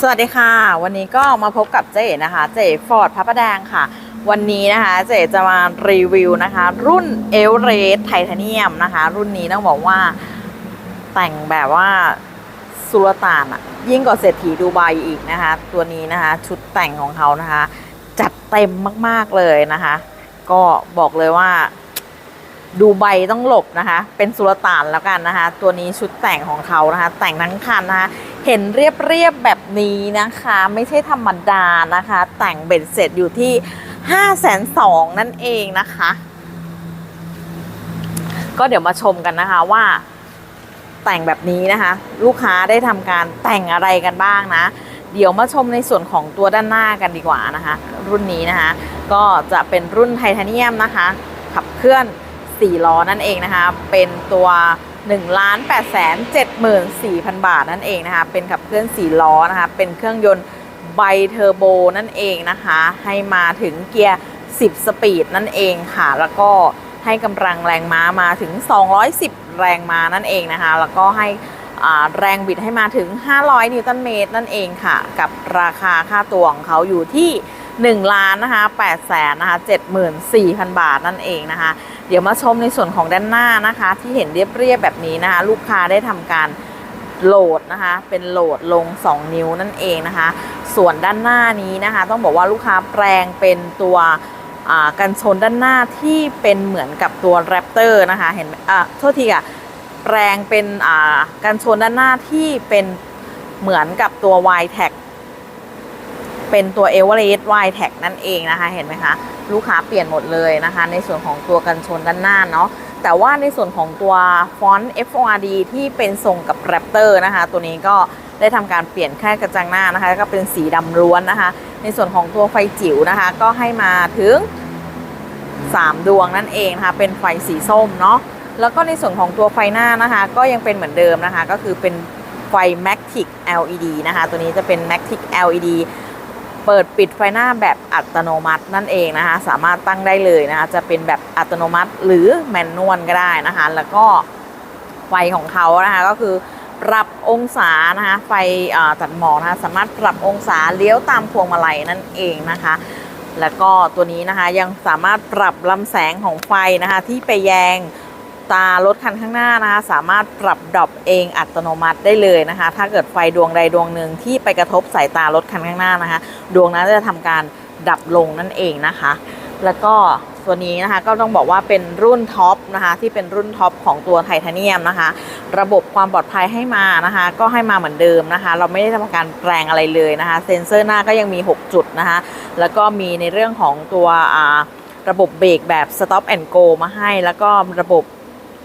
สวัสดีค่ะ วันนี้ก็มาพบกับเจ๊นะคะ เจ๊ฟอร์ดพระประแดงค่ะ วันนี้นะคะเจ๊จะมารีวิวนะคะ รุ่นเอลเรสไทเทเนียมนะคะ รุ่นนี้ต้องบอกว่าแต่งแบบว่าสุลต่านอะยิ่งกว่าเศรษฐีดูไบอีกนะคะ ตัวนี้นะคะ ชุดแต่งของเขานะคะ จัดเต็มมากๆเลยนะคะ ก็บอกเลยว่าดูใบต้องหลบนะคะ เป็นสุลต่านแล้วกันนะคะ ตัวนี้ชุดแต่งของเขานะคะ แต่งทั้งคันนะคะ เห็นเรียบเรียบๆแบบ นี้นะคะ ไม่ใช่ธรรมดานะคะ แต่งเบ็ดเสร็จอยู่ที่5้าแสนสองนั่นเองนะคะ ก็เดี๋ยวมาชมกันนะคะว่า แต่งแบบนี้นะคะ ลูกค้าได้ทำการแต่งอะไรกันบ้างนะ เดี๋ยวมาชมในส่วนของตัวด้านหน้ากันดีกว่านะคะ รุ่นนี้นะคะ ก็จะเป็นรุ่นไทเทเนียมนะคะ ขับเคลื่อน4ล้อนั่นเองนะคะ เป็นตัว 1ล้าน8แสน74,000 บาทนั่นเองนะคะ เป็นขับเคลื่อน4ล้อนะคะ เป็นเครื่องยนต์ไบเทอร์โบนั่นเองนะคะ ให้มาถึงเกียร์ 10 สปีดนั่นเองค่ะ แล้วก็ให้กำลังแรงม้ามาถึง 210 แรงม้านั่นเองนะคะ แล้วก็ให้แรงบิดให้มาถึง 500 นิวตันเมตรนั่นเองค่ะ กับราคาค่าตัวของเขาอยู่ที่ 1ล้านนะคะ8แสนนะคะ74,000 บาทนั่นเองนะคะ เดี๋ยวมาชมในส่วนของด้านหน้านะคะ ที่เห็นเรียบๆแบบนี้นะคะ ลูกค้าได้ทำการโหลดนะคะ เป็นโหลดลง 2 นิ้วนั่นเองนะคะ ส่วนด้านหน้านี้นะคะ ต้องบอกว่าลูกค้าแปลงเป็นตัวกันชนด้านหน้าที่เป็นเหมือนกับตัวแรปเตอร์นะคะเห็นอ่าโทษทีค่ะแปลงเป็นอ่ากันชนด้านหน้าที่เป็นเหมือนกับตัว y t a g เป็นตัว e v e r e s t y t a g นั่นเองนะคะเห็นไหมคะ ลูกค้าเปลี่ยนหมดเลยนะคะ ในส่วนของตัวกันชนด้านหน้าเนาะแต่ว่าในส่วนของตัวฟอนต์ FORD ที่เป็นทรงกับ Raptor นะคะ ตัวนี้ก็ได้ทำการเปลี่ยนแค่กระจังหน้านะคะ ก็เป็นสีดำล้วนนะคะ ในส่วนของตัวไฟจิ๋วนะคะ ก็ให้มาถึง 3 ดวงนั่นเองนะคะ เป็นไฟสีส้มเนาะแล้วก็ในส่วนของตัวไฟหน้านะคะ ก็ยังเป็นเหมือนเดิมนะคะ ก็คือเป็นไฟ Matic LED นะคะ ตัวนี้จะเป็น Matic LED เปิดปิดไฟหน้าแบบอัตโนมัตินั่นเองนะคะ สามารถตั้งได้เลยนะคะจะเป็นแบบอัตโนมัติหรือแมนนวลก็ได้นะคะ แล้วก็ไฟของเขานะคะก็คือปรับองศานะคะไฟตัดหมอกนะคะสามารถปรับองศาเลี้ยวตามพวงมาลัยนั่นเองนะคะ แล้วก็ตัวนี้นะคะยังสามารถปรับลำแสงของไฟนะคะที่ไปแยง ตารถคันข้างหน้านะคะสามารถปรับดรอปเองอัตโนมัติได้เลยนะคะ ถ้าเกิดไฟดวงใดดวงหนึ่งที่ไปกระทบสายตารถคันข้างหน้านะคะ ดวงนั้นจะทำการดับลงนั่นเองนะคะ แล้วก็ตัวนี้นะคะก็ต้องบอกว่าเป็นรุ่นท็อปนะคะที่เป็นรุ่นท็อปของตัวไทเทเนียมนะคะ ระบบความปลอดภัยให้มานะคะ ก็ให้มาเหมือนเดิมนะคะ เราไม่ได้ทำการแปลงอะไรเลยนะคะ เซ็นเซอร์หน้าก็ยังมี 6 จุดนะคะ แล้วก็มีในเรื่องของตัวระบบเบรกแบบ stop and go มาให้ แล้วก็ระบบ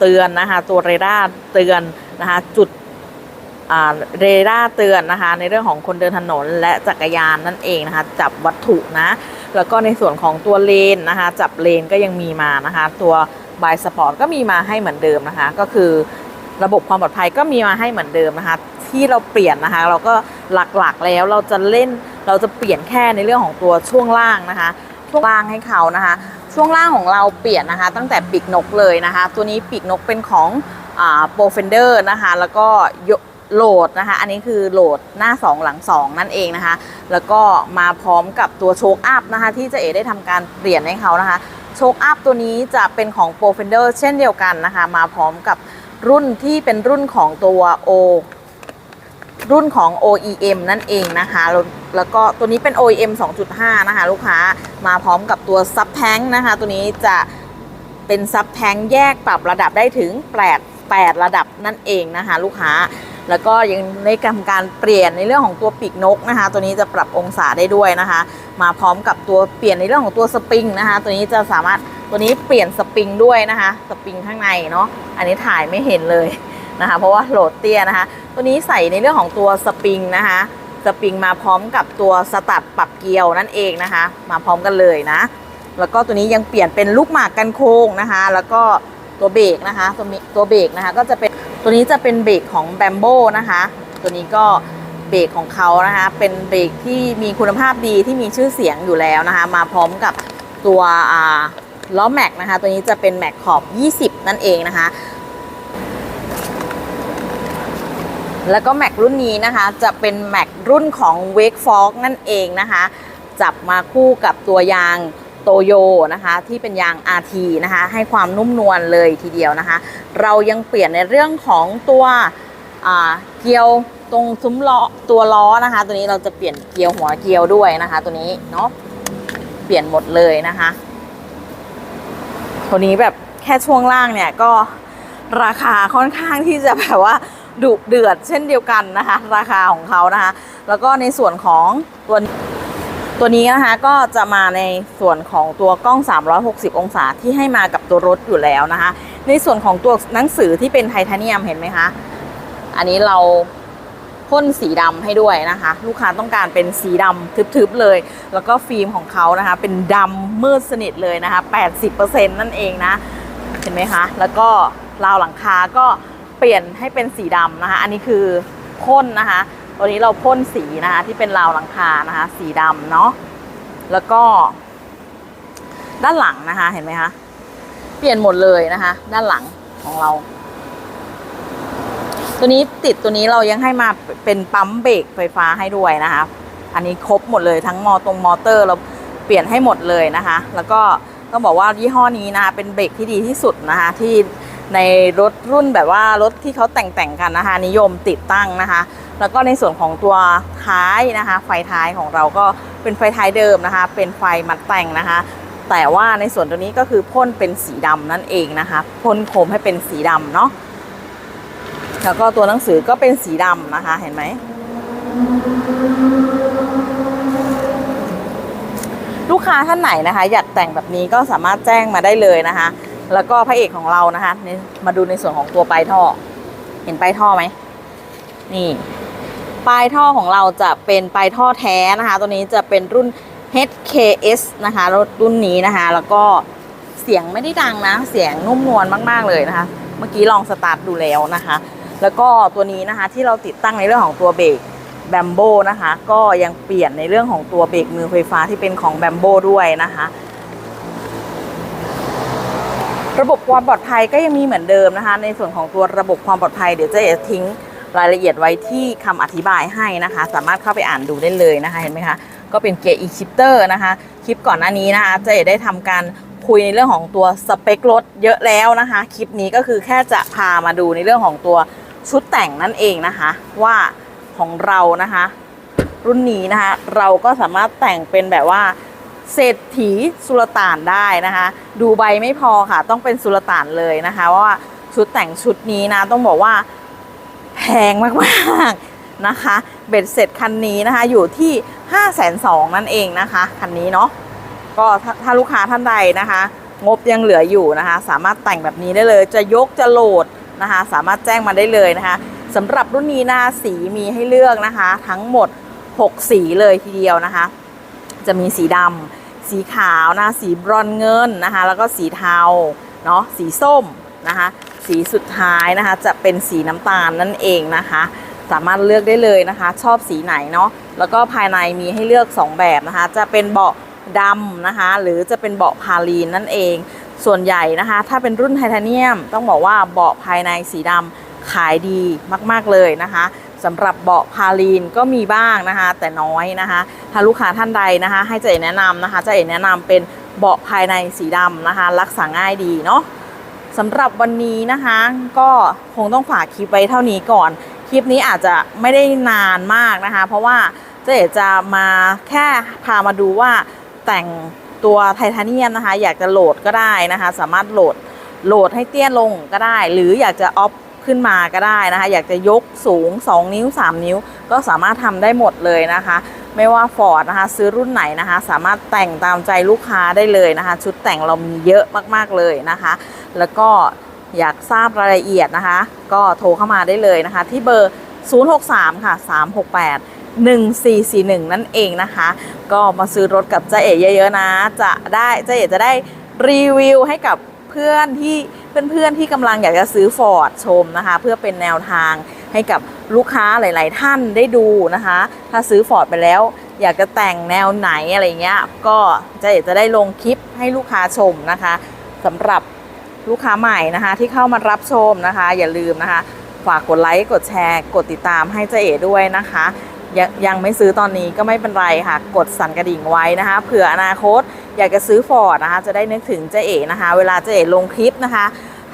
เตือนนะคะตัวเรดาร์เตือนนะคะจุดเรดาร์เตือนนะคะในเรื่องของคนเดินถนนและจักรยานนั่นเองนะคะจับวัตถุนะแล้วก็ในส่วนของตัวเลนนะคะจับเลนก็ยังมีมานะคะตัวบายสปอร์ตก็มีมาให้เหมือนเดิมนะคะก็คือระบบความปลอดภัยก็มีมาให้เหมือนเดิมนะคะที่เราเปลี่ยนนะคะเราก็หลักๆแล้วเราจะเล่นเราจะเปลี่ยนแค่ในเรื่องของตัวช่วงล่างนะคะช่วงล่างให้เขานะคะ ช่วงล่างของเราเปลี่ยนนะคะ ตั้งแต่ปีกนกเลยนะคะ ตัวนี้ปีกนกเป็นของโปรเฟนเดอร์นะคะ แล้วก็โหลดนะคะ อันนี้คือโหลดหน้า 2 หลัง 2 นั่นเองนะคะ แล้วก็มาพร้อมกับตัวโชคอัพนะคะ ที่เจะเอได้ทำการเปลี่ยนให้เขานะคะ โชคอัพตัวนี้จะเป็นของ p r o f e n d e r เช่นเดียวกันนะคะ มาพร้อมกับรุ่นที่เป็นรุ่นของตัว O รุ่นของ OEM นั่นเองนะคะ แล้วก็ตัวนี้เป็น OEM 2.5 นะคะ ลูกค้ามาพร้อมกับตัวซับแทงนะคะ ตัวนี้จะเป็นซับแทงแยกปรับระดับได้ถึง 8 8 ระดับนั่นเองนะคะ ลูกค้าแล้วก็ยังในกรรมการเปลี่ยนในเรื่องของตัวปีกนกนะคะ ตัวนี้จะปรับองศาได้ด้วยนะคะ มาพร้อมกับตัวเปลี่ยนในเรื่องของตัวสปริงนะคะ ตัวนี้จะสามารถตัวนี้เปลี่ยนสปริงด้วยนะคะ สปริงข้างในเนาะอันนี้ถ่ายไม่เห็นเลย นะคะ เพราะว่าโหลดเตี้ยนะคะ ตัวนี้ใส่ในเรื่องของตัวสปริงนะคะสปริงมาพร้อมกับตัวสตัดปรับเกลียวนั่นเองนะคะ มาพร้อมกันเลยนะ แล้วก็ตัวนี้ยังเปลี่ยนเป็นลูกหมากกันโค้งนะคะ แล้วก็ตัวเบรกนะคะตัวมีตัวเบรกนะคะก็จะเป็นตัวนี้จะเป็นเบรกของแบมโบนะคะ ตัวนี้ก็เบรกของเขานะคะ เป็นเบรกที่มีคุณภาพดีที่มีชื่อเสียงอยู่แล้วนะคะ มาพร้อมกับตัวล้อแม็กนะคะ ตัวนี้จะเป็นแม็กขอบ 20 นั่นเองนะคะ แล้วก็แม็กรุ่นนี้นะคะ จะเป็นแม็กรุ่นของ Wake f o r k นั่นเองนะคะ จับมาคู่กับตัวยางโตโยนะคะที่เป็นยาง RT นะคะให้ความนุ่มนวลเลยทีเดียวนะคะ เรายังเปลี่ยนในเรื่องของตัวเกียวตรงซุ้มล้อตัวล้อนะคะ ตัวนี้เราจะเปลี่ยนเกียวหัวเกียวด้วยนะคะ ตัวนี้เนาะเปลี่ยนหมดเลยนะคะ ตัวนี้แบบแค่ช่วงล่างเนี่ยก็ราคาค่อนข้างที่จะแบบว่า ดุเดือดเช่นเดียวกันนะคะ ราคาของเขานะคะ แล้วก็ในส่วนของตัวตัวนี้นะคะก็จะมาในส่วนของตัวกล้อง 360 องศาที่ให้มากับตัวรถอยู่แล้วนะคะ ในส่วนของตัวหนังสือที่เป็นไทเทเนียมเห็นไหมคะ อันนี้เราพ่นสีดำให้ด้วยนะคะ ลูกค้าต้องการเป็นสีดำทึบๆเลย แล้วก็ฟิล์มของเขานะคะ เป็นดำมืดสนิทเลยนะคะ 80%นั่นเองนะ เห็นไหมคะ แล้วก็ราวหลังคาก็ เปลี่ยนให้เป็นสีดำนะคะ อันนี้คือพ่นนะคะ ตัวนี้เราพ่นสีนะคะ ที่เป็นราวหลังคานะคะ สีดำเนาะ แล้วก็ ด้านหลังนะคะ เห็นไหมคะ เปลี่ยนหมดเลยนะคะ ด้านหลังของเรา ตัวนี้ติดตัวนี้เรายังให้มาเป็นปั๊มเบรกไฟฟ้าให้ด้วยนะคะ อันนี้ครบหมดเลยทั้งมอตรงมอเตอร์เราเปลี่ยนให้หมดเลยนะคะ แล้วก็ต้องบอกว่ายี่ห้อนี้นะคะเป็นเบรกที่ดีที่สุดนะคะ ที่ ในรถรุ่นแบบว่ารถที่เขาแต่งแต่งๆกันนะคะนิยมติดตั้งนะคะ แล้วก็ในส่วนของตัวท้ายนะคะ ไฟท้ายของเราก็เป็นไฟท้ายเดิมนะคะ เป็นไฟมัดแต่งนะคะ แต่ว่าในส่วนตัวนี้ก็คือพ่นเป็นสีดำนั่นเองนะคะพ่นโคมให้เป็นสีดำเนาะแล้วก็ตัวหนังสือก็เป็นสีดำนะคะเห็นไหมลูกค้าท่านไหนนะคะ อยากแต่งแบบนี้ก็สามารถแจ้งมาได้เลยนะคะ แล้วก็พระเอกของเรานะคะนี่มาดูในส่วนของตัวปลายท่อ เห็นปลายท่อไหมนี่ ปลายท่อของเราจะเป็นปลายท่อแท้นะคะ ตัวนี้จะเป็นรุ่น HKS นะคะรถรุ่นนี้นะคะ แล้วก็เสียงไม่ได้ดังนะ เสียงนุ่มนวลมากๆเลยนะคะ เมื่อกี้ลองสตาร์ทดูแล้วนะคะ แล้วก็ตัวนี้นะคะที่เราติดตั้งในเรื่องของตัวเบรกแบมโบนะคะ ก็ยังเปลี่ยนในเรื่องของตัวเบรกมือไฟฟ้าที่เป็นของแบมโบด้วยนะคะ ระบบความปลอดภัยก็ยังมีเหมือนเดิมนะคะ ในส่วนของตัวระบบความปลอดภัยเดี๋ยวเจะทิ้งรายละเอียดไว้ที่คำอธิบายให้นะคะ สามารถเข้าไปอ่านดูได้เลยนะคะเห็นไหมคะ ก็เป็นเกียร์ e shifter นะคะ คลิปก่อนหน้านี้นะคะเจะได้ทำการคุยในเรื่องของตัวสเปครถเยอะแล้วนะคะ คลิปนี้ก็คือแค่จะพามาดูในเรื่องของตัวชุดแต่งนั่นเองนะคะว่าของเรานะคะ รุ่นนี้นะคะ เราก็สามารถแต่งเป็นแบบว่า เศรษฐีสุลต่านได้นะคะ ดูใบไม่พอค่ะ ต้องเป็นสุลต่านเลยนะคะว่าชุดแต่งชุดนี้นะ ต้องบอกว่าแพงมากๆนะคะ เบ็ดเสร็จคันนี้นะคะ อยู่ที่ 5 2 0 0 0นั่นเองนะคะ คันนี้เนาะก็ถ้าถ้าลูกค้าท่านใดนะคะ งบยังเหลืออยู่นะคะ สามารถแต่งแบบนี้ได้เลย จะยกจะโหลดนะคะ สามารถแจ้งมาได้เลยนะคะสำหรับรุ่นนี้นะสีมีให้เลือกนะคะ ทั้งหมด 6 สีเลยทีเดียวนะคะ จะมีสีดำสีขาวนะสีบรอนเงินนะคะแล้วก็สีเทาเนาะสีส้มนะคะสีสุดท้ายนะคะจะเป็นสีน้ำตาลนั่นเองนะคะ สามารถเลือกได้เลยนะคะ ชอบสีไหนเนาะแล้วก็ภายในมีให้เลือก 2 แบบนะคะ จะเป็นเบาะดำนะคะ หรือจะเป็นเบาะพาลีนนั่นเอง ส่วนใหญ่นะคะ ถ้าเป็นรุ่นไทเทเนียม ต้องบอกว่าเบาะภายในสีดำขายดีมาก ๆ เลยนะคะ สำหรับเบาะพาลีนก็มีบ้างนะคะ แต่น้อยนะคะ ถ้าลูกค้าท่านใดนะคะ ให้เจ๊แนะนำนะคะเจ๊แนะนำเป็นเบาะภายในสีดำนะคะ รักษาง่ายดีเนาะสำหรับวันนี้นะคะ ก็คงต้องฝากคลิปไว้เท่านี้ก่อน คลิปนี้อาจจะไม่ได้นานมากนะคะ เพราะว่าเจ๊จะมาแค่พามาดูว่าแต่งตัวไทเทเนียมนะคะ อยากจะโหลดก็ได้นะคะ สามารถโหลดโหลดให้เตี้ยลงก็ได้ หรืออยากจะออฟ ขึ้นมาก็ได้นะคะ อยากจะยกสูง 2 นิ้ว 3 นิ้ว ก็สามารถทำได้หมดเลยนะคะ ไม่ว่าฟอร์ดนะคะ ซื้อรุ่นไหนนะคะ สามารถแต่งตามใจลูกค้าได้เลยนะคะ ชุดแต่งเรามีเยอะมากๆเลยนะคะ แล้วก็อยากทราบรายละเอียดนะคะ ก็โทรเข้ามาได้เลยนะคะ ที่เบอร์ 063 ค่ะ 368 1441 นั่นเองนะคะ ก็มาซื้อรถกับเจ๊เอ๋เยอะๆนะ จะได้เจ๊เอ๋จะได้รีวิวให้กับเพื่อนที่ เพื่อนๆที่กำลังอยากจะซื้อฟอร์ดชมนะคะ เพื่อเป็นแนวทางให้กับลูกค้าหลาย ๆ ท่านได้ดูนะคะ ถ้าซื้อฟอร์ดไปแล้ว อยากจะแต่งแนวไหนอะไรเงี้ย ก็เจ๊จะได้ลงคลิปให้ลูกค้าชมนะคะสำหรับลูกค้าใหม่นะคะ ที่เข้ามารับชมนะคะ อย่าลืมนะคะ ฝากกดไลค์กดแชร์ กดติดตามให้เจ๊เอ๋ด้วยนะคะยังยังไม่ซื้อตอนนี้ก็ไม่เป็นไรค่ะ กดสั่นกระดิ่งไว้นะคะเผื่ออนาคต อยากจะซื้อฟอร์ดนะคะ จะได้นึกถึงเจ๊เอ๋นะคะ เวลาเจ๊เอ๋ลงคลิปนะคะ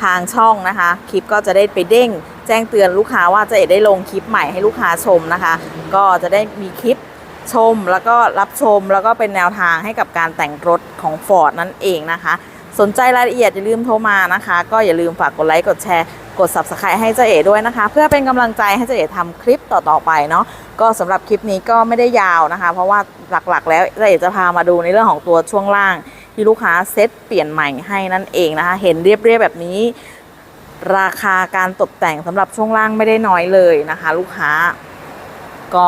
ทางช่องนะคะ คลิปก็จะได้ไปเด้ง แจ้งเตือนลูกค้าว่าเจ๊เอ๋ได้ลงคลิปใหม่ให้ลูกค้าชมนะคะ ก็จะได้มีคลิปชมแล้วก็รับชมแล้วก็เป็นแนวทางให้กับการแต่งรถของ Ford นั่นเองนะคะ สนใจรายละเอียดอย่าลืมโทรมานะคะ ก็อย่าลืมฝากกดไลค์กดแชร์กด subscribe ให้เจ๊เอ๋ด้วยนะคะ เพื่อเป็นกำลังใจให้เจ๊เอ๋ทำคลิปต่อๆไปเนาะ ก็สำหรับคลิปนี้ก็ไม่ได้ยาวนะคะ เพราะว่าหลักๆ แล้วเจ๊เอ๋จะพามาดูในเรื่องของตัวช่วงล่าง ที่ลูกค้าเซ็ตเปลี่ยนใหม่ให้นั่นเองนะคะ เห็นเรียบๆแบบนี้ ราคาการตกแต่งสำหรับช่วงล่างไม่ได้น้อยเลยนะคะ ลูกค้าก็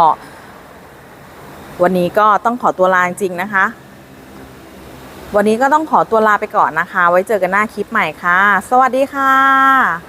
วันนี้ก็ต้องขอตัวลาจริงๆนะคะ วันนี้ก็ต้องขอตัวลาไปก่อนนะคะ ไว้เจอกันหน้าคลิปใหม่ค่ะ สวัสดีค่ะ